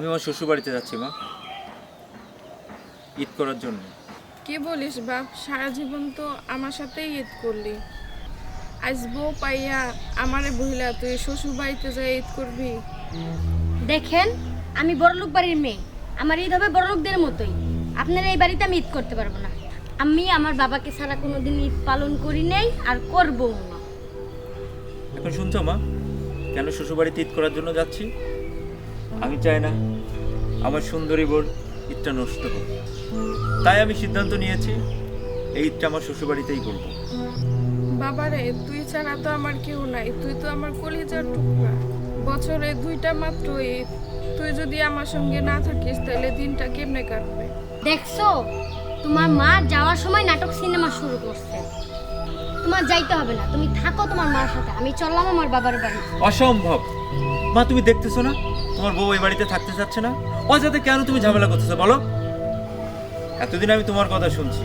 আমি আমার শ্বশুর বাড়িতে যাচ্ছি মা। ঈদ করার জন্য। কে বলিস বাপ? সারা জীবন তো আমার সাথেই ঈদ করলি। আজ বউ পাইয়া আমারে বহিলা তুই শ্বশুর বাড়িতে যাই ঈদ করবি। দেখেন আমি বড়লোক বাড়ির মেয়ে। আমার ঈদ হবে বড়লোকদের মতোই। আপনার এই বাড়িতে আমি ঈদ করতে পারব না। আমি আমার বাবাকে ছাড়া কোনোদিন ঈদ পালন করি নাই আর করব না। এখন শুনছো মা? কেন শ্বশুর বাড়িতে ঈদ করার জন্য যাচ্ছি? আমি চাই না আমার সুন্দরী বোর ঈদটা নষ্ট হোক তাই আমি সিদ্ধান্ত নিয়েছি এই ঈদটা আমার শ্বশুর বাড়িতেই করব। বাবারে তুই ছাড়া তো আমার কেউ নাই। তুই তো আমার কলিজার টুকরা। বছরে দুইটা মাত্র ঈদ। তুই যদি আমার সঙ্গে না থাকিস তাহলে দিনটা কেমনে কাটবে? দেখছ? তোমার মা যাওয়ার সময় নাটক সিনেমা শুরু করছে। তোমার যাইতে হবে না। তুমি থাকো তোমার মার সাথে। আমি চললাম আমার বাবার বাড়ি। অসম্ভব। মা তুমি দেখতেছো না? তোমার বউ এই বাড়িতে থাকতে চাচ্ছে না? ও যাতে কেন তুমি ঝামেলা করতেছো বলো? এতদিন আমি তোমার কথা শুনছি।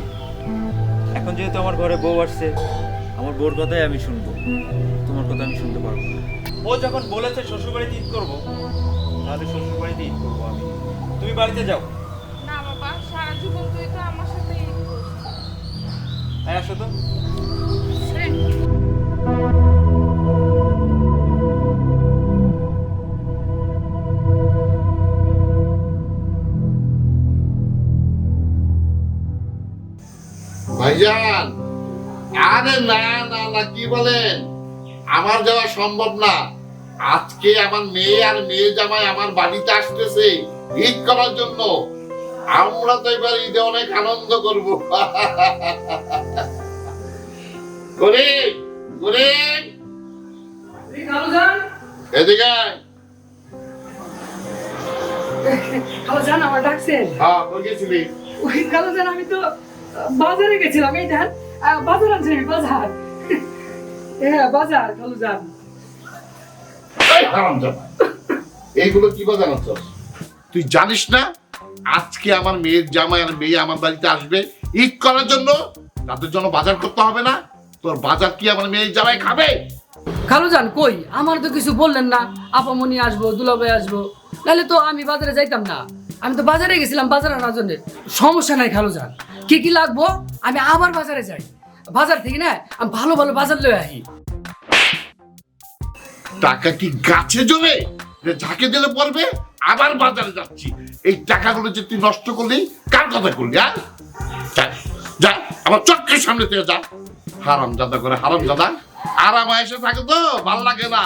এখন যেহেতু আমার ঘরে বউ আসছে আমার বউর কথাই আমি শুনব। তোমার কথা আমি শুনতে পারব। ও যখন বলেছে শ্বশুর বাড়িতে ঈদ করব তাহলে শ্বশুর বাড়িতে ঈদ করব আমি। তুমি বাড়িতে যাও। না বাবা সারা জীবন তুই তো আমার সাথে ঈদ করছিস। আসো তো। ভাইজান। আরে না না না কি বলেন? আমার যাওয়া সম্ভব না। আজকে আমার মেয়ে আর মেয়ে জামাই আমার বাড়িতে আসতেছে ঈদ করার জন্য। আমরা তো এবার ঈদে অনেক আনন্দ করব। করে করে এদিকে খালুজান আমার ডাকছেন। হ্যাঁ কই ওই খালুজান আমি তো বাজারে গেছিলাম এই ধান বাজার আনছি আমি বাজার? হ্যাঁ বাজার এই হারামজাদা। এইগুলো কি বাজানোচ্ছস তুই জানিস না? আজকে আমার মেয়ের জামাই আর মেয়ে আমার বাড়িতে আসবে। ঈদ করার জন্য। তাদের জন্য বাজার করতে হবে না। তোর বাজার কি আমার মেয়ের জামাই খাবে? খালুজান কই? আমার তো কিছু বললেন না। আপামনি আসব দুলাভাই আসব। নাহলে তো আমি বাজারে যাইতাম না। আমি তো বাজারে গেছিলাম বাজার জন্য। সমস্যা নাই খালুজান কি কি লাগবো? আমি আবার বাজারে যাই। বাজার থেকে না আমি ভালো ভালো বাজার লয়ে আহি। টাকা কি গাছে জমে? যে ঝাঁকে দিলে পড়বে? আবার বাজারে যাচ্ছি। এই টাকাগুলো যে তুই নষ্ট করলি কার কথা করলি হ্যাঁ? যা, যা আমার চক্রের সামনে থেকে যা। হারাম জাদা করে হারাম দাদা আরাম এসে থাকে তো ভালো লাগে না।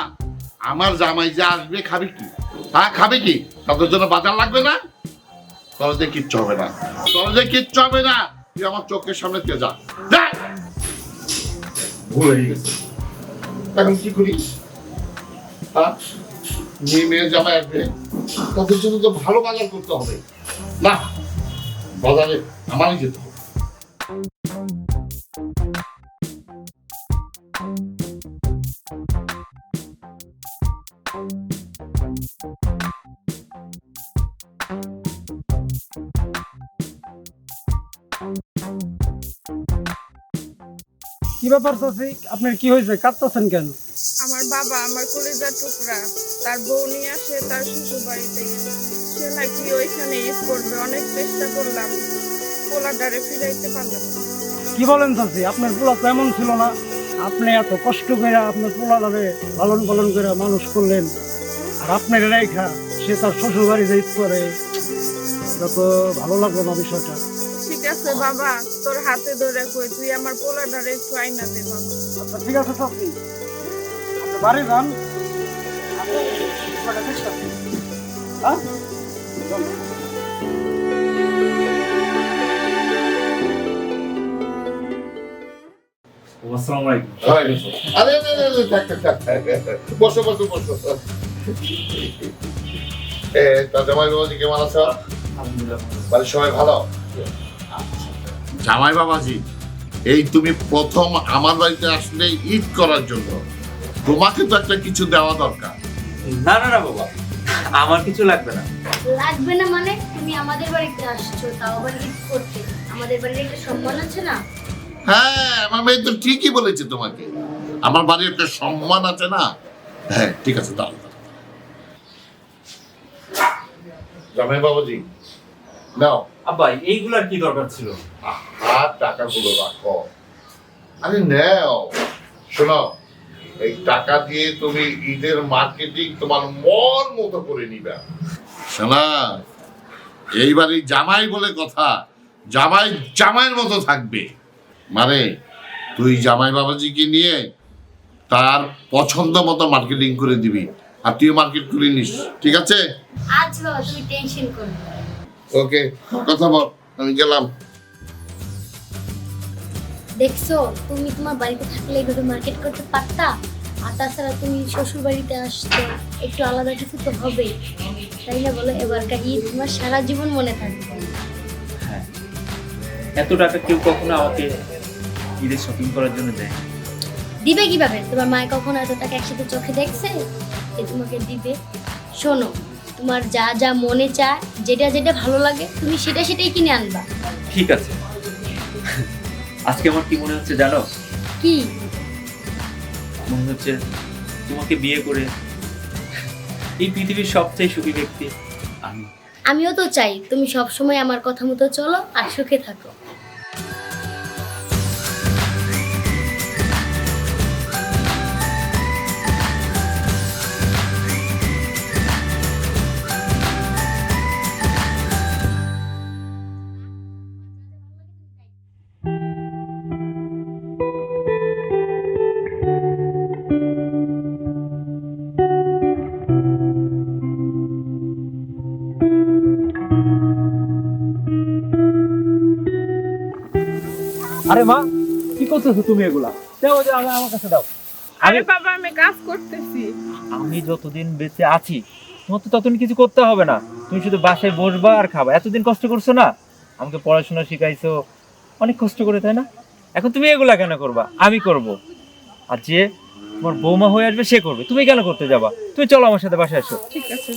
আমার জামাই যে আসবে খাবে কি? হ্যাঁ খাবে কি? তাদের জন্য বাজার লাগবে না? তোর কিচ্ছু হবে না। তোর কিচ্ছু হবে না। তুই আমার চোখের সামনে যা। যা! ভুল হয়ে গেছে। এখন কি করিস? হ্যাঁ? মেয়ে মেয়ে জামাই আসবে। তাদের জন্য তো ভালো বাজার করতে হবে। না বাজারে আমারই যেতে হবে। ব্যাপার চাচি? আপনার কি হয়েছে? কাঁদতেছেন কেন? আমার বাবা আমার কলিজার টুকরা। তার বউ নিয়ে আসে তার শ্বশুর বাড়িতে সে নাকি ওইখানে ঈদ করবে। অনেক চেষ্টা করলাম। পোলাডারে ফিরাইতে পারলাম কি বলেন চাচি? আপনার পোলা তো এমন ছিল না। আপনি এত কষ্ট করে আপনার পোলাটারে লালন পালন করে মানুষ করলেন। আর আপনার রেখা সে তার শ্বশুর বাড়ি ঈদ করে। এটা তো ভালো লাগল না বিষয়টা। আছে বাবা তোর হাতে ধরে কই তুই আমার পোলাডারে একটু আইনা দে বাবা। আচ্ছা ঠিক আছে চাচি আপনি বাড়ি যান। হ্যাঁ? আসসালামু আলাইকুম। আরে আরে, আরে, আরে, থাক, থাক, থাক, থাক। বসো বসো বসো। এ তা জামাই বাবাজি কেমন আছো? বাড়ির সবাই ভালো? জামাই বাবাজি এই তুমি প্রথম আমার বাড়িতে আসলে ঈদ করার জন্য। তোমাকে তো একটা কিছু দেওয়া দরকার। না না না বাবা। আমার কিছু লাগবে না। লাগবে না মানে? তুমি আমাদের বাড়িতে আসছো তাও আবার ঈদ করতে। আমাদের বাড়ির একটা সম্মান আছে না? হ্যাঁ আমার মেয়ে তো ঠিকই বলেছে তোমাকে। আমার বাড়ির একটা সম্মান আছে না? হ্যাঁ ঠিক আছে দাও দাও। জামাই বাবাজি নাও। আব্বা এইগুলার কি দরকার ছিল? হাত টাকাগুলো রাখো। আরে নাও শোনো এই টাকা দিয়ে তুমি ঈদের মার্কেটিং তোমার মন মতো করে নিবে। শোনা এইবারই জামাই বলে কথা জামাই জামাইয়ের মতো থাকবে। মানে তুই জামাই বাবাজিকে নিয়ে তার পছন্দ মতো মার্কেটিং করে দিবি আর তুই মার্কেট করে নিস ঠিক আছে? আজ বাবা তুমি টেনশন করো না। ওকে কথা বল আমি গেলাম। দেখছ তুমি তোমার বাড়িতে থাকলে এইভাবে মার্কেট করতে পারতা? আর তাছাড়া তুমি শ্বশুর বাড়িতে আসছো একটু আলাদা কিছু তো হবে। তাই না বলো এবারকার ঈদ তোমার সারা জীবন মনে থাকবে। হ্যাঁ এত টাকা কেউ কখনো আমাকে ঈদের শপিং করার জন্য দেয় দিবে কীভাবে? তোমার মায়ের কখনো এত টাকা একসাথে চোখে দেখছে? যে তোমাকে দিবে? শোনো তোমার যা যা মনে চায় যেটা যেটা ভালো লাগে তুমি সেটা সেটাই কিনে আনবা। ঠিক আছে। আজকে আমার কি মনে হচ্ছে জানো? কি? মনে হচ্ছে তোমাকে বিয়ে করে এই পৃথিবীর সবচেয়ে সুখী ব্যক্তি আমি। আমিও তো চাই তুমি সব সময় আমার কথা মতো চলো আর সুখে থাকো। আরে মা কি করতেছো তুমি এগুলা? দাও যে আমার আমার কাছে দাও। আরে বাবা আমি কাজ করতেছি। আমি যতদিন বেঁচে আছি তোমার তো ততদিন কিছু করতে হবে না। তুমি শুধু বাসায় বসবা আর খাবা। এতদিন কষ্ট করছ না? আমাকে পড়াশোনা শিখাইছো। অনেক কষ্ট করে তাই না? এখন তুমি এগুলা কেন করবা? আমি করব। আর যে তোমার বৌমা হয়ে আসবে সে করবে। তুমি কেন করতে যাবা? তুমি চলো আমার সাথে বাসায় এসো। ঠিক আছে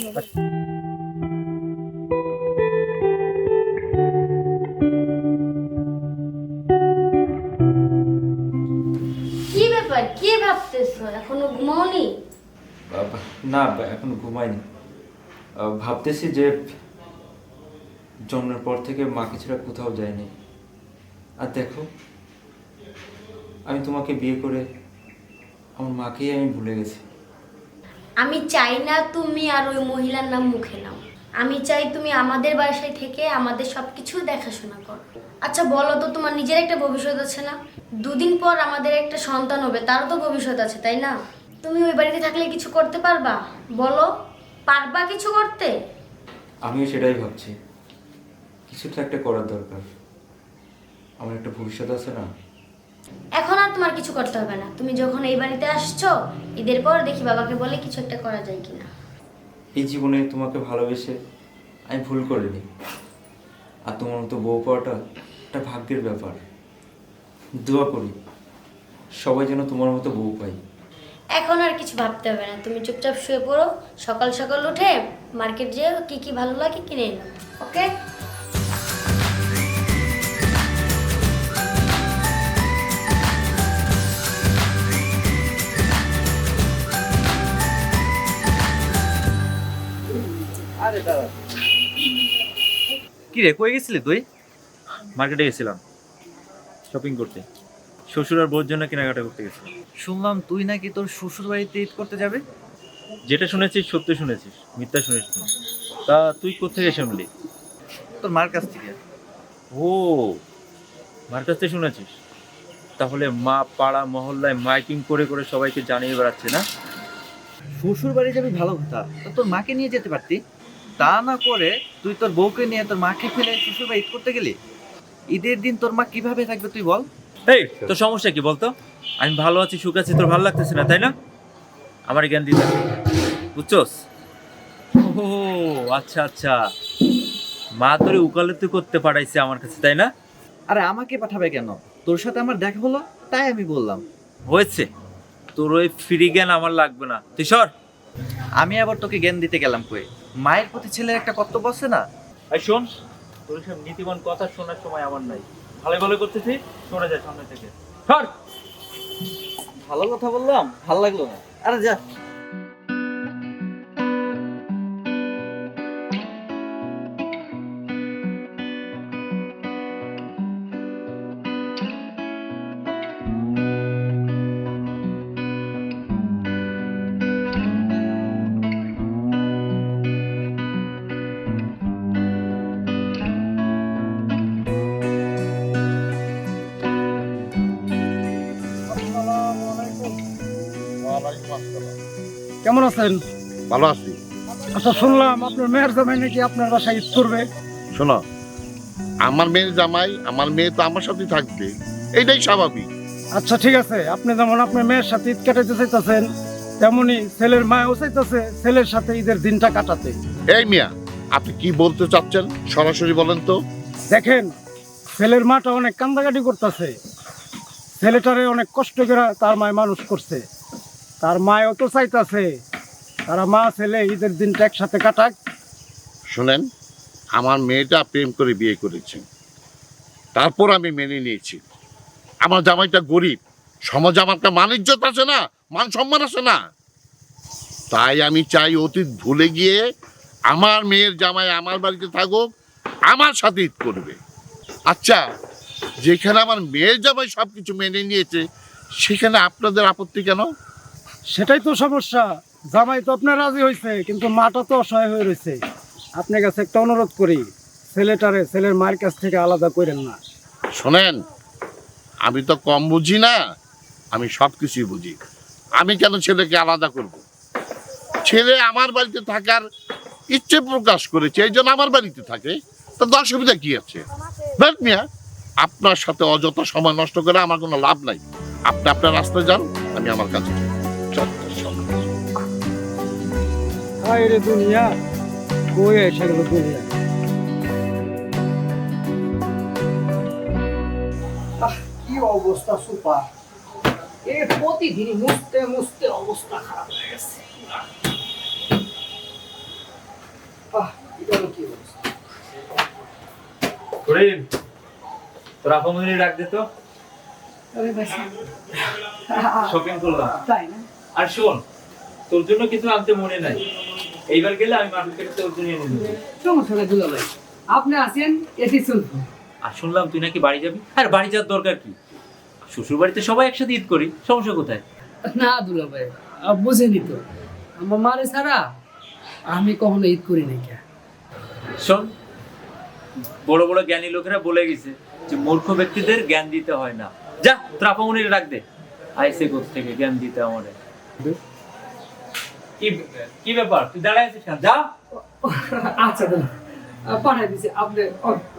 কি ভাবতেছো? এখনও ঘুমাওনি? না এখন ঘুমাইনি। ভাবতেছি যে জন্মের পর থেকে মাকে ছাড়া কোথাও যায়নি আর দেখো আমি তোমাকে বিয়ে করে আমার মাকেই আমি ভুলে গেছি। আমি চাই না তুমি আর ওই মহিলার নাম মুখে নাও। আমি চাই তুমি আমাদের বাসায় থেকে আমাদের সবকিছু দেখাশোনা করো। আচ্ছা বলো তো তোমার নিজের একটা ভবিষ্যৎ আছে না? দুদিন পর আমাদের একটা সন্তান হবে তারও তো ভবিষ্যৎ আছে তাই না? তুমি ওই বাড়িতে থাকলে কিছু করতে পারবা? বলো পারবা কিছু করতে? আমিও সেটাই ভাবছি। কিছু তো একটা করার দরকার। আমার একটা ভবিষ্যৎ আছে না? এখন আর তোমার কিছু করতে হবে না। তুমি যখন এই বাড়িতে আসছো ঈদের পর দেখি বাবাকে বলে কিছু একটা করা যায় কিনা। এই জীবনে তোমাকে ভালোবেসে আমি ভুল করিনি। আর তোমার মতো বউ পাওয়াটা একটা ভাগ্যের ব্যাপার। দোয়া করি সবাই যেন তোমার মতো বউ পাই এখন আর কিছু ভাবতে হবে না তুমি চুপচাপ শুয়ে পড়ো সকাল সকাল উঠে মার্কেট যেয়ে কি কি ভালো লাগে কিনে এনো ওকে? কি রে কই গেছিলি তুই? মার্কেটে গেছিলাম শপিং করতে। শ্বশুর আর বউর জন্য কেনাকাটা করতে গেছিলাম। শুনলাম তুই নাকি তোর শ্বশুর বাড়িতে ঈদ করতে যাবে? যেটা শুনেছিস সত্য শুনেছিস মিথ্যা শুনেছিস না। তা তুই কোথেকে শুনলি? তোর মার কাছ থেকে। ও মার কাছ থেকে শুনেছিস? তাহলে মা পাড়া মহল্লায় মাইকিং করে করে সবাইকে জানিয়ে বেড়াচ্ছে না? শ্বশুর বাড়ি যাবি ভালো কথা। তো তোর মাকে নিয়ে যেতে পারতি? তা না করে তুই তোর বউকে নিয়ে তোর মাকে ফেলে শ্বশুর বাড়ি ঈদ করতে গেলি? ঈদের দিন তোর মা কীভাবে থাকবে তুই বল। এই তোর সমস্যা কি বলতো? আমি ভালো আছি সুখ আছি তোর ভালো লাগতেছে না তাই না? আমার জ্ঞান দিতে বুঝছস? ও আচ্ছা আচ্ছা। মা তোরে উকালতি করতে পাঠাইছে আমার কাছে তাই না? আরে আমাকে পাঠাবে কেন? তোর সাথে আমার দেখা হলো তাই আমি বললাম। হয়েছে। তোর ওই ফ্রি জ্ঞান আমার লাগবে না। তুই সর। আমি আবার তোকে জ্ঞান দিতে গেলাম কই? মায়ের প্রতি ছেলের একটা কর্তব্য আছে না? এই শোন তোর সব নীতিবান কথা শোনার সময় আমার নাই। ভালো ভালো করতেছি শোনা যায় সামনে থেকে। ভালো কথা বললাম, ভালো লাগল না। আরে যা। আছেন? ভালো আছি। আচ্ছা শুনলাম আপনার মেয়ের জামাই নাকি আপনার বাসায় ঈদ করবে। শোনো আমার মেয়ের জামাই আমার মেয়ে তো আমার সাথেই থাকবে। এইটাই স্বাভাবিক। আচ্ছা ঠিক আছে। আপনি যেমন আপনার মেয়ের সাথে ঈদ কাটাতে চাইতেছেন তেমনি ছেলের মায়ও চাইতেছে ছেলের সাথে ঈদের দিনটা কাটাতে। এই মিয়া আপনি কি বলতে চাচ্ছেন? সরাসরি বলেন তো। দেখেন ছেলের মাটা অনেক কান্দাকাটি করতেছে। ছেলেটারে অনেক কষ্ট করে তার মায় মানুষ করছে। তার মায়ও তো চাইতাছে। তারা মা ছেলে ঈদের দিনটা একসাথে কাটাক। শুনেন আমার মেয়েটা প্রেম করে বিয়ে করেছে। তারপর আমি মেনে নিয়েছি। আমার জামাইটা গরিব। সমাজে আমার একটা মান ইজ্জত আছে না মান সম্মান আছে না। তাই আমি চাই অতীত ভুলে গিয়ে আমার মেয়ের জামাই আমার বাড়িতে থাকুক আমার সাথে ঈদ করবে। আচ্ছা যেখানে আমার মেয়ের জামাই সব কিছু মেনে নিয়েছে সেখানে আপনাদের আপত্তি কেন? সেটাই তো সমস্যা। জামাই তো আপনার রাজি হয়েছে কিন্তু মাটা তো অসহায় হয়ে রয়েছে আপনার কাছে একটা অনুরোধ করি, ছেলেটারে ছেলের মায়ের কাছ থেকে আলাদা করেন না। শোনেন, আমি তো কম বুঝি না, আমি সব কিছুই বুঝি। আমি কেন ছেলেকে আলাদা করব? ছেলে আমার বাড়িতে থাকার ইচ্ছে প্রকাশ করেছে, এই জন্য আমার বাড়িতে থাকে। তো অসুবিধা কি আছে? মিয়া, আপনার সাথে অযথা সময় নষ্ট করে আমার কোনো লাভ নাই। আপনি আপনার রাস্তায় যান, আমি আমার কাছে যাই। হায় রে দুনিয়া কই এসে গেল দুনিয়া? কি অবস্থা সুপার এ মুছতে মুছতে অবস্থা খারাপ হয়ে গেছে। এটা হলো কি করিম তোর আপামনি ডাক দে তো। আরে বাসা, শপিং করলাম। তাই না? আর শোন তোর জন্য কিছু আনতে মনে নাই। এইবার গেলে আমি মার্কেটে তোর জন্য এনে দেবো। সমস্যা নাই দুলা ভাই আপনি আছেন এটি চলবে আর শুনলাম তুই নাকি বাড়ি যাবি? আর বাড়ি যাওয়ার দরকার কি? শ্বশুর বাড়িতে সবাই একসাথে ঈদ করি সমস্যা কোথায়? না দুলা ভাই বুঝেনি তো। আমার মারে ছাড়া আমি কখনো ঈদ করি নাই কে? শোন বড় বড় জ্ঞানী লোকেরা বলে গেছে যে মূর্খ ব্যক্তিদের জ্ঞান দিতে হয় না। যা ত্রাপামনির রাখ দে। আইসে কোথ থেকে জ্ঞান দিতে আমারে কি কি ব্যাপার? তুই দাঁড়ায় আছিস? যা। আচ্ছা আহ, পাঠাই দিছি আপনি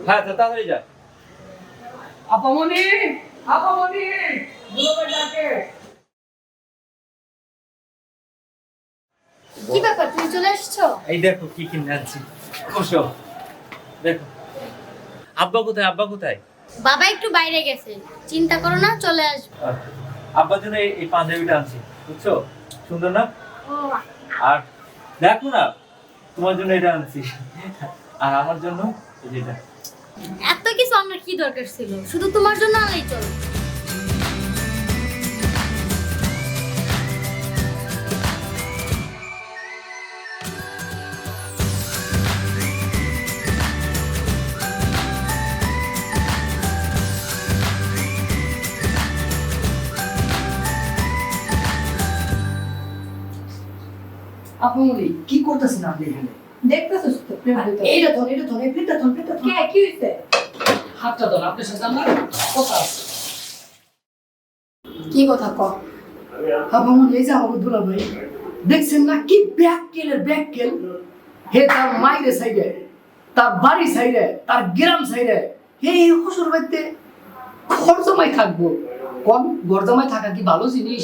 হ্যাঁ তাড়াতাড়ি যা। আপামনি আপামনি ডাকে। কি ব্যাপার তুমি চলে এসছো? এই দেখো কি কিনে আনছি। বসো। দেখো। আব্বা কোথায় আব্বা কোথায়? বাবা একটু বাইরে গেছে। চিন্তা করো না চলে আসবে। আহ, আব্বার জন্য এই- এই পাঞ্জাবিটা আনছি। বুঝছ? সুন্দর না? ও আর দেখো না, তোমার জন্য এটা আনছি। আর আমার জন্য এটা। এত কিছু আমার কি দরকার ছিল? শুধু তোমার জন্য আনলেই চলো। আপামনি কি করতেছেন আপনি এখানে? দেখতেছিস তো প্রেম আর হইতেছে। এইটা ধর এইটা ধর প্লেটটা ধর প্লেটটা কে কি হইছে? হাতটা ধর আপনার সাথে আমার কথা কি কথা ক? আপামনি এই যে আমাকে দুলা ভাই দেখছেন না কি ব্যাককেলের ব্যাককেল? হে তার মাইরে সাইডে তার বাড়ি সাইডে তার গ্রাম সাইডে হে এই বাড়িতে ঘর থাকব। কম ঘর থাকা কি ভালো জিনিস?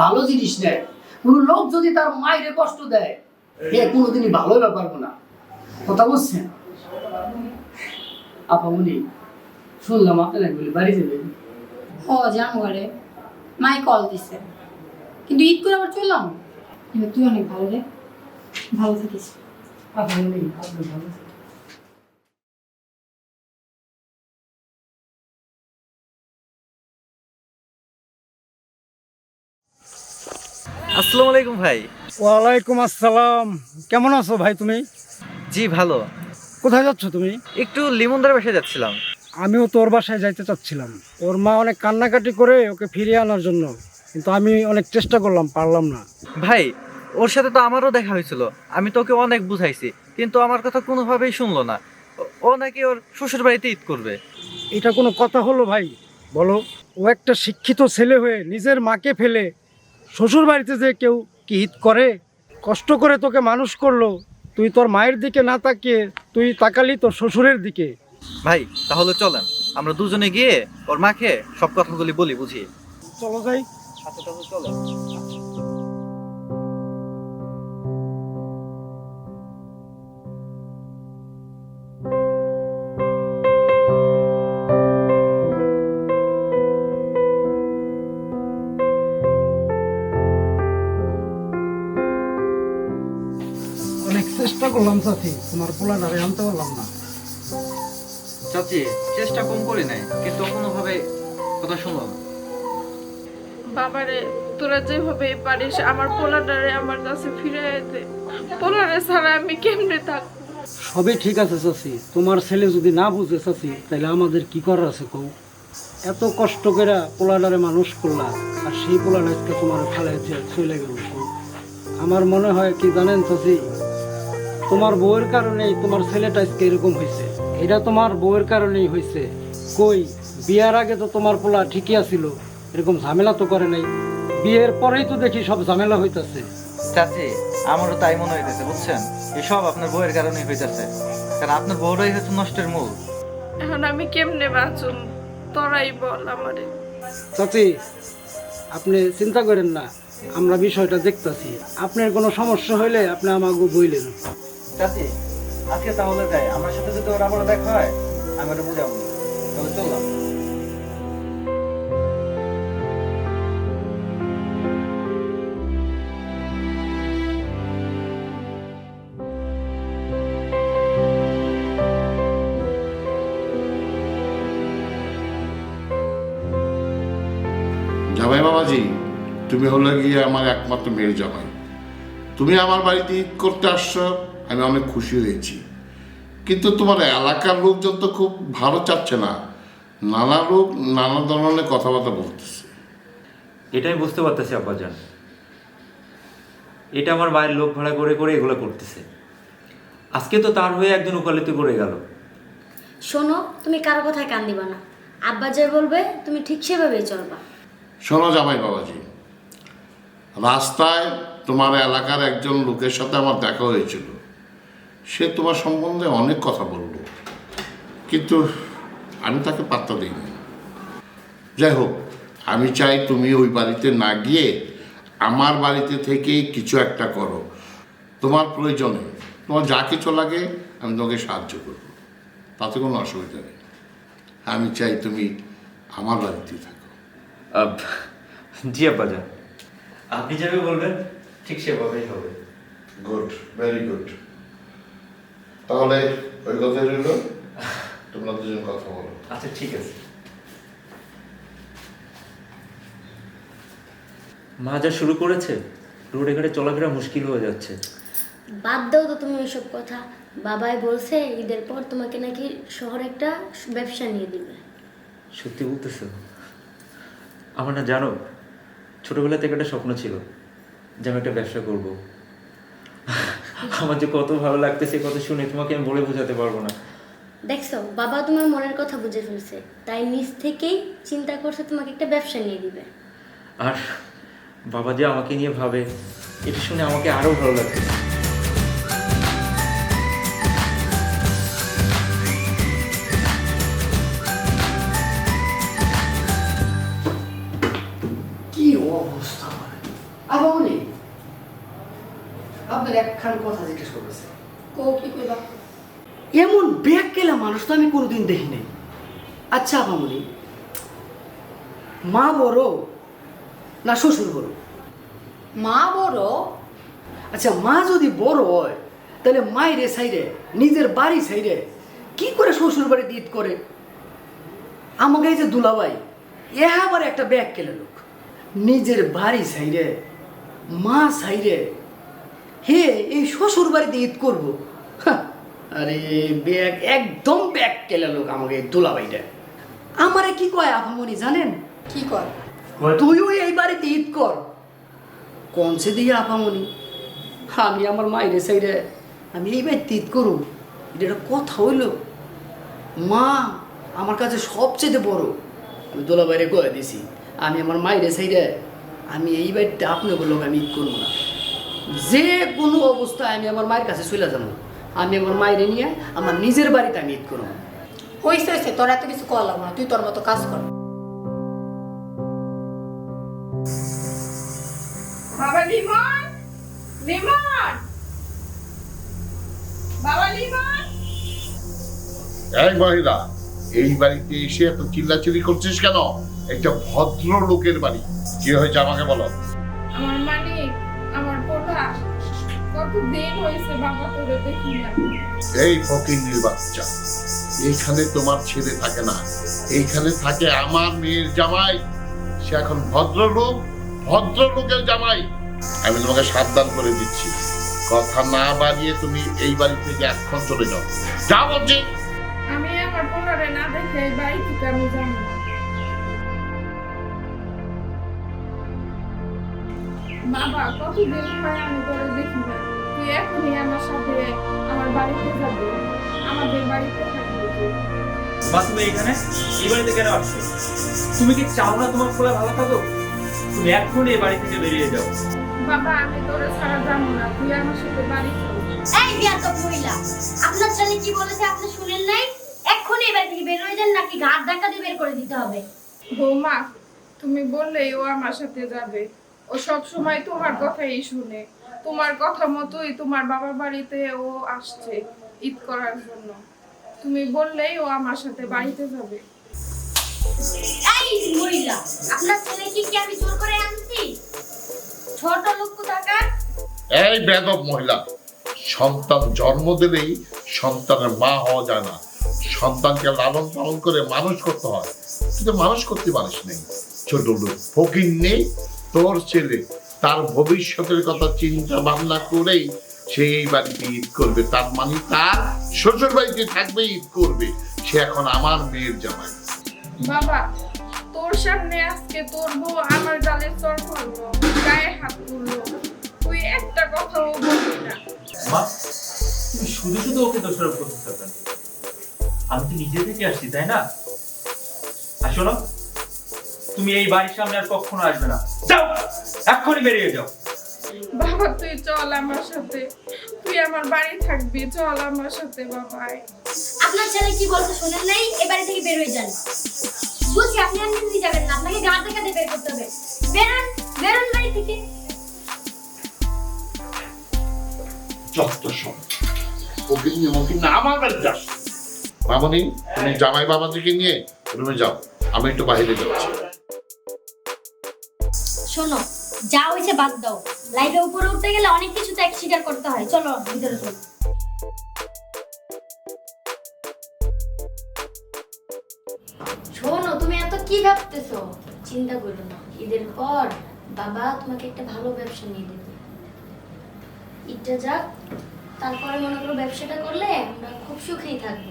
ভালো জিনিস নেয় কোনো লোক যদি তার মায়ের কষ্ট দেয় হে কোনোদিনই ভালো ব্যাপার না। কথা বুঝছেন? আপামনি শুনলাম আপনারা বলে বাড়ি যাবেন? ও জান ঘরে। মাই কল দিছে। কিন্তু ঈদ করে আবার চললাম? তুই অনেক ভালো রে। ভালো থাকিস। আপামনি আপনি ভালো। আসসালামু আলাইকুম ভাই। ওয়ালাইকুম আসসালাম। কেমন আছো ভাই তুমি? জি ভালো। কোথায় যাচ্ছ তুমি? একটু লিমনদার বাসায় যাচ্ছিলাম। আমিও তোর বাসায় যাইতে চাচ্ছিলাম। ওর মা অনেক কান্নাকাটি করে ওকে ফিরিয়ে আনার জন্য। কিন্তু আমি অনেক চেষ্টা করলাম পারলাম না। ভাই ওর সাথে তো আমারও দেখা হয়েছিল। আমি তোকে অনেক বুঝাইছি। কিন্তু আমার কথা কোনোভাবেই শুনলো না। ও- ও নাকি ওর শ্বশুর বাড়িতে ঈদ করবে। এটা কোনো কথা হলো ভাই? বলো। ও একটা শিক্ষিত ছেলে হয়ে নিজের মাকে ফেলে শ্বশুর বাড়িতে যে কেউ কি হিত করে? কষ্ট করে তোকে মানুষ করল। তুই তোর মায়ের দিকে না তাকিয়ে তুই তাকালি তোর শ্বশুরের দিকে। ভাই তাহলে চলেন। আমরা দুজনে গিয়ে ওর মাকে সব কথাগুলি বলি বুঝিয়ে চলো যাই। সাথে তাহলে করলাম চাচি। তোমার পোলাটারে আনতে পারলাম না। চাচি চেষ্টা কম করি নাই কিন্তু কোনোভাবে কথা শুনলো না বাবারে তোরা যেভাবে পারিস আমার পোলাটারে আমার কাছে ফিরে দে। পোলারে ছাড়া আমি কেমনে থাকব? সবই ঠিক আছে চাচি। তোমার ছেলে যদি না বুঝে চাচি তাহলে আমাদের কি করার আছে কৌ এত কষ্ট করে পোলাডারে মানুষ করলা আর সেই পোলাটা আজকে তোমার ফেলে চলে গেল আমার মনে হয় কি জানেন চাচি? তোমার বউয়ের কারণেই তোমার ছেলেটা আজকে এরকম হয়েছে। এটা তোমার বউয়ের কারণেই হয়েছে। কই বিয়ার আগে তো তোমার পোলা ঠিকই আছিল এরকম ঝামেলা তো করে নাই। বিয়ের পরেই তো দেখি সব ঝামেলা হইতাছে। চাচি আমারও তাই মনে হইতেছে বুঝছেন? এসব আপনার বউয়ের কারণেই হইতেছে। কারণ আপনার বউরাই হচ্ছে নষ্টের মূল। এখন আমি কেমনে বাঁচুম? তোরাই বল আমারে। চাচি আপনি চিন্তা করেন না আমরা বিষয়টা দেখতাছি। আপনার কোনো সমস্যা হইলে আপনি আমাকে বইলেন। চাচি, আজকে তাহলে যাই। আমার সাথে যদি ওর আবার দেখা হয়, আমি ওটা বুঝাবো। তাহলে চললাম। জামাই বাবাজি, তুমি হলে গিয়ে আমার একমাত্র মেয়ের জামাই। তুমি আমার বাড়িতে ঈদ করতে আসছো আমি অনেক খুশি হয়েছি। কিন্তু তোমার এলাকার লোকজন তো খুব ভালো চাচ্ছে না। নানা লোক নানা ধরনের কথাবার্তা বলতেছে। এটা আমি বুঝতে পারতেছি আব্বাজান। এটা আমার মায়ের লোক ভাড়া করে করে এগুলো করতেছে। আজকে তো তার হয়ে একজন উকালতি করে গেল। শোনো তুমি কারও কথায় কান দিবা না। আব্বা যে বলবে তুমি ঠিক সেভাবেই চলবা। শোনো জামাই বাবাজি রাস্তায় তোমার এলাকার একজন লোকের সাথে আমার দেখা হয়েছিল। সে তোমার সম্বন্ধে অনেক কথা বলল। কিন্তু আমি তাকে পাত্তা দিইনি। যাই হোক আমি চাই তুমি ওই বাড়িতে না গিয়ে আমার বাড়িতে থেকেই কিছু একটা করো। তোমার প্রয়োজনে তোমার যা কিছু লাগে আমি তোমাকে সাহায্য করব। তাতে কোনো অসুবিধা নেই। আমি চাই তুমি আমার বাড়িতে থাকো। জি আব্বাজান। আপনি যাবে বলবেন ঠিক সেভাবেই হবে। গুড ভেরি গুড তাহলে ওই কথাই রইল। তোমরা দুজন কথা বলো। আচ্ছা ঠিক আছে। মা যা শুরু করেছে রোডে ঘাটে চলাফেরা মুশকিল হয়ে যাচ্ছে। বাদ দাও তো তুমি ওইসব কথা। বাবাই বলছে ঈদের পর তোমাকে নাকি শহরে একটা ব্যবসা নিয়ে দিবে। সত্যি বলতেছো? আমার না জানো ছোটবেলা থেকে একটা স্বপ্ন ছিল যে আমি একটা ব্যবসা করব। আমার যে কত ভালো লাগতেছে কত শুনে তোমাকে আমি বলে বোঝাতে পারব না। দেখছ বাবা তোমার মনের কথা বুঝে ফেলছে। তাই নিজ থেকেই চিন্তা করছে তোমাকে একটা ব্যবসা নিয়ে দিবে। আর বাবা যে আমাকে নিয়ে ভাবে এটা শুনে আমাকে আরও ভালো লাগছে একখান কথা জিজ্ঞেস করতেছে কো কইবা এমন মানুষ তো আমি কোনোদিন দেখি নাই আচ্ছা মা বড় না শ্বশুর বড় মা বড় আচ্ছা মা যদি বড় হয় তাহলে মায়ের নিজের বাড়ি সাইডে কি করে শ্বশুর বাড়ি ঈদ করে আমাকে এই যে দুলাভাই এ আবার একটা ব্যাগ কেলে লোক নিজের বাড়ি সাইডে মা সাইডে হে এই শ্বশুর বাড়িতে ঈদ করব। আরে ব্যাগ একদম ব্যাগ কেলে লোক আমাকে এই দুলাভাইটা আমারে কি কয় আফামনি জানেন? কি কর তুইও এই বাড়িতে ঈদ কর। কনসে দিয়ে আপামনি? আমি আমার মায়ের সাইডে আমি এই বাড়িতে ঈদ করুম এটা একটা কথা হইল। মা আমার কাছে সবচেয়ে বড়। আমি দোলা বাইরে কয়ে দিছি আমি আমার মায়ের সাইডে আমি এই বাড়িতে আপনাকে লোক আমি ঈদ করব না। যে কোনো অবস্থায় আমি আমার মায়ের কাছে চলে যাব। আমি আমার মায়ের নিয়ে আমার নিজের বাড়িতে আমি ঈদ করব। হয়েছে হয়েছে তোর এত কিছু কল না তুই তোর মতো কাজ কর। বাবা লিমন লিমন বাবা লিমন এই মহিলা এই বাড়িতে এসে এত চিল্লাচিল্লি করছিস কেন? একটা ভদ্র লোকের বাড়ি। কি হয়েছে আমাকে বলো। আমার মালিক এই ফকিন্নির বাচ্চা এইখানে তোমার ছেলে থাকে না। এইখানে থাকে আমার মেয়ের জামাই। সে এখন ভদ্রলোক ভদ্রলোকের জামাই। আমি তোমাকে সাবধান করে দিচ্ছি। কথা না বাড়িয়ে তুমি এই বাড়ি থেকে এখন চলে যাও। যা বলছি। আমি আমার পোলারে না দেখে এই বাড়ি থেকে আমি যাব বাবা কতদিন হয় আমি তোরে দেখি না। তুই এখনই আমার সাথে আমার বাড়িতে যাবি। আমাদের বাড়িতে থাকবি। মা তুমি এখানে? এই বাড়িতে কেন আসছো? তুমি কি চাও না তোমার পোলা ভালো থাকো তুমি এক্ষুনি এই বাড়ি থেকে বেরিয়ে যাও। বাবা আমি তোরে ছাড়া যাব না। তুই আমার সাথে বাড়ি এই বিয়াদব মহিলা আপনার ছেলে কি বলেছে আপনি শুনেন নাই? এক্ষুনি এবার থেকে বের হয়ে যান নাকি ঘাট ধাক্কা দিয়ে বের করে দিতে হবে? বৌমা তুমি বললেই ও আমার সাথে যাবে। ও সব সময় তোমার কথাই শুনে। তোমার কথা মতোই তোমার বাবার বাড়িতে ও আসছে ঈদ করার জন্য। তুমি বললেই ও আমার সাথে বাড়িতে যাবে। এই মহিলা আপনার ছেলে কি কি আমি জোর করে আনছি? ছোট লোক কোথাকার? এই বেদব মহিলা সন্তান জন্ম দিলেই সন্তানের মা হওয়া যায় না। সন্তানকে লালন পালন করে মানুষ করতে হয়। কিন্তু মানুষ করতে পারিস নেই। ছোট লোক ফকির নেই তোর ছেলে তার ভবিষ্যতের কথা চিন্তা ভাবনা করেই সে এই বাড়িতে ঈদ করবে। তার মানে তার শ্বশুর বাড়িতে থাকবে ঈদ করবে। সে এখন আমার মেয়ের জামাই। বাবা তোর সামনে আজকে তোর বউ আমার গালে চর করল গায়ে হাত তুললো। তুই একটা কথাও বলবি না। মা তুমি শুধু শুধু ওকে দোষারোপ করতে থাকবেন আমি তো নিজে থেকে আসছি তাই না? আর শোনো তুমি এই বাড়ির সামনে আর কখনো আসবে না। যাও এক্ষুনি বেরিয়ে যাও। বাবা তুই চল আমার সাথে। তুই আমার বাড়ি থাকবি চল আমার সাথে বাবা আয়। আপনার ছেলে কি বলছে শুনেন নাই? এ বাড়ি থেকে বের হয়ে যান। বলছি আপনি আর নিজে যাবেন না আপনাকে ধাক্কা দিয়ে বের করতে হবে। বেরোন বেরোন বাড়ি থেকে। যত সব। ফকির নিয়ে না আমার আস মামনি তুমি জামাই বাবাজিকে নিয়ে রুমে যাও। আমি একটু বাইরে যাচ্ছি। শোনো, যা হয়েছে বাদ দাও। লাইফে উপরে উঠতে গেলে অনেক কিছু ত্যাগ স্বীকার করতে হয়। চলো, ভিতরে চলো। শোনো, তুমি এত কি ভাবতেছো? চিন্তা করো না, ঈদের পর বাবা তোমাকে একটা ভালো ব্যবসা নিয়ে দেবে। ঈদটা যাক, তারপরে মনে করো ব্যবসাটা করলে আমরা খুব সুখেই থাকব।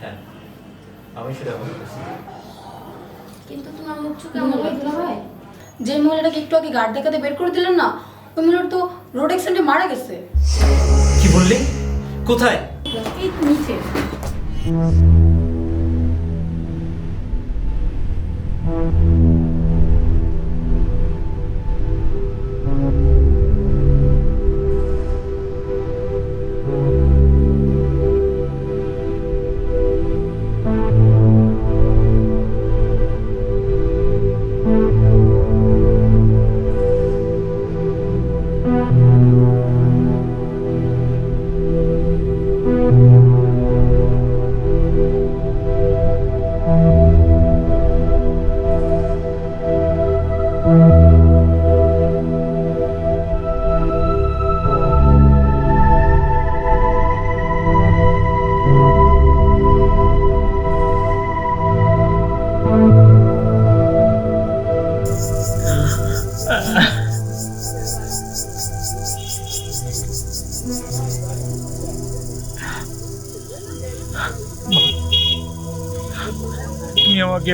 হ্যাঁ আমি সেটা বলতেছি কিন্তু তোমার মুখ চুকে আমার ভাই যে মহিলাটাকে একটু আগে গার্ড দেখাতে বের করে দিলেন না ওই মহিলাটা তো রোড অ্যাক্সিডেন্টে মারা গেছে। কি বললি? কোথায়? এই নিচে।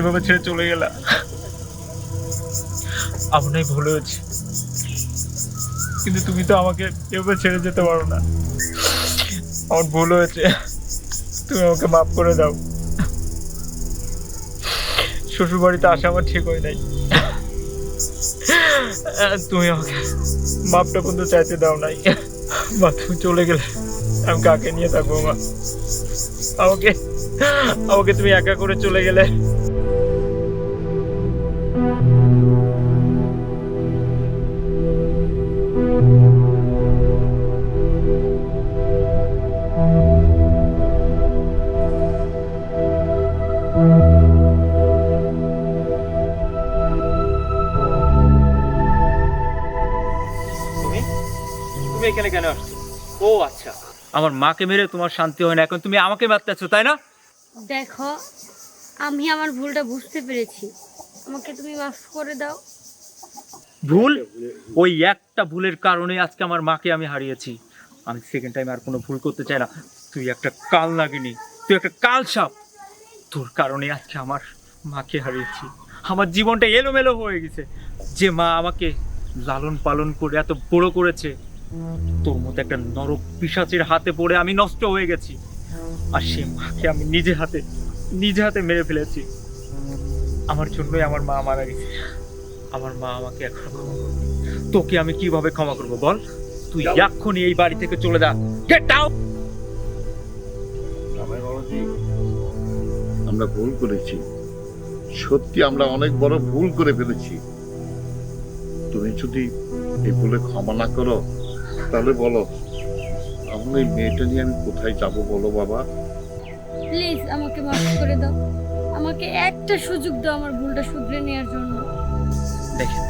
এভাবে ছেড়ে চলে গেলা। আপনাই ভুল হয়েছে। কিন্তু তুমি তো আমাকে এভাবে ছেড়ে যেতে পারো না। আমার ভুল হয়েছে। তুমি আমাকে মাফ করে দাও। শ্বশুর বাড়িতে আসা আমার ঠিক হয় নাই। তুমি আমাকে মাপটা পর্যন্ত চাইতে দাও নাই। মা তুমি চলে গেলে আমি কাকে নিয়ে থাকব মা? আমাকে আমাকে তুমি একা করে চলে গেলে। কেন আসছো? ও আচ্ছা। আমার মাকে মেরে তোমার শান্তি হয় না এখন তুমি আমাকে মারতেছো তাই না? দেখো আমি আমার ভুলটা বুঝতে পেরেছি। আমাকে তুমি মাফ করে দাও। ভুল? ওই একটা ভুলের কারণে আজকে আমার মাকে আমি হারিয়েছি। আমি সেকেন্ড টাইম আর কোনো ভুল করতে চাই না। তুই একটা কাল নাগিনি তুই একটা কাল সাপ। তোর কারণে আজকে আমার মাকে হারিয়েছি। আমার জীবনটা এলোমেলো হয়ে গেছে। যে মা আমাকে লালন পালন করে এত বড় করেছে তোর মতো একটা নরক পিসাচের হাতে পড়ে আমি নষ্ট হয়ে গেছি। আর সে মাকে আমি নিজে হাতে নিজে হাতে মেরে ফেলেছি। আমার জন্যই আমার মা মারা গেছে। আমার মা আমাকে এখন তোকে আমি কীভাবে ক্ষমা করব বল? তুই এক্ষুনি এই বাড়ি থেকে চলে যা। গেট আউট আমরা ভুল করেছি। সত্যি আমরা অনেক বড় ভুল করে ফেলেছি। তুমি যদি এই ভুলে ক্ষমা না করো তাহলে বলো আমার এই মেয়েটা নিয়ে আমি কোথায় যাব বলো বাবা? প্লিজ আমাকে মাফ করে দাও। আমাকে একটা সুযোগ দাও আমার ভুলটা শুধরে নেওয়ার জন্য। দেখেন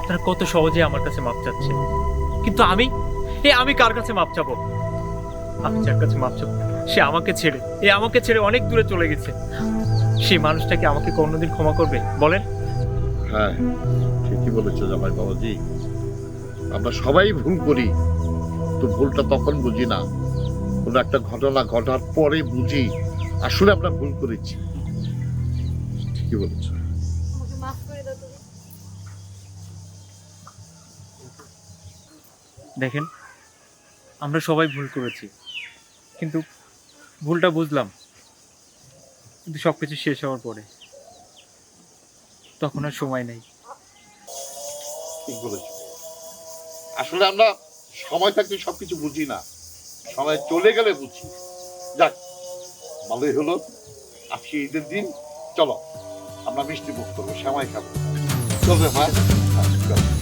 আপনার কত সহজে আমার কাছে মাপ চাচ্ছে কিন্তু আমি? এ আমি কার কাছে মাপ চাবো? আমি যার কাছে মাপ চাবো সে আমাকে ছেড়ে এ আমাকে ছেড়ে অনেক দূরে চলে গেছে। সেই মানুষটাকে আমাকে কোনোদিন ক্ষমা করবে? বলেন। হ্যাঁ ঠিকই বলেছ জামাই বাবাজি। আমরা সবাই ভুল করি। তো ভুলটা তখন বুঝি না। কোনো একটা ঘটনা ঘটার পরে বুঝি। আসলে আমরা ভুল করেছি। ঠিকই বলেছ? আমাকে মাফ করে দেখেন আমরা সবাই ভুল করেছি। কিন্তু ভুলটা বুঝলাম। কিন্তু সব কিছু শেষ হওয়ার পরে। তখন আর সময় নেই। ঠিক বলেছ। আসলে আমরা সময় থাকতে সবকিছু বুঝি না। সময় চলে গেলে বুঝি। যাক, ভালোই হলো। আজকে ঈদের দিন, চলো, আমরা মিষ্টি মুখ করব সময় খাব। চলবে মা? আচ্ছা।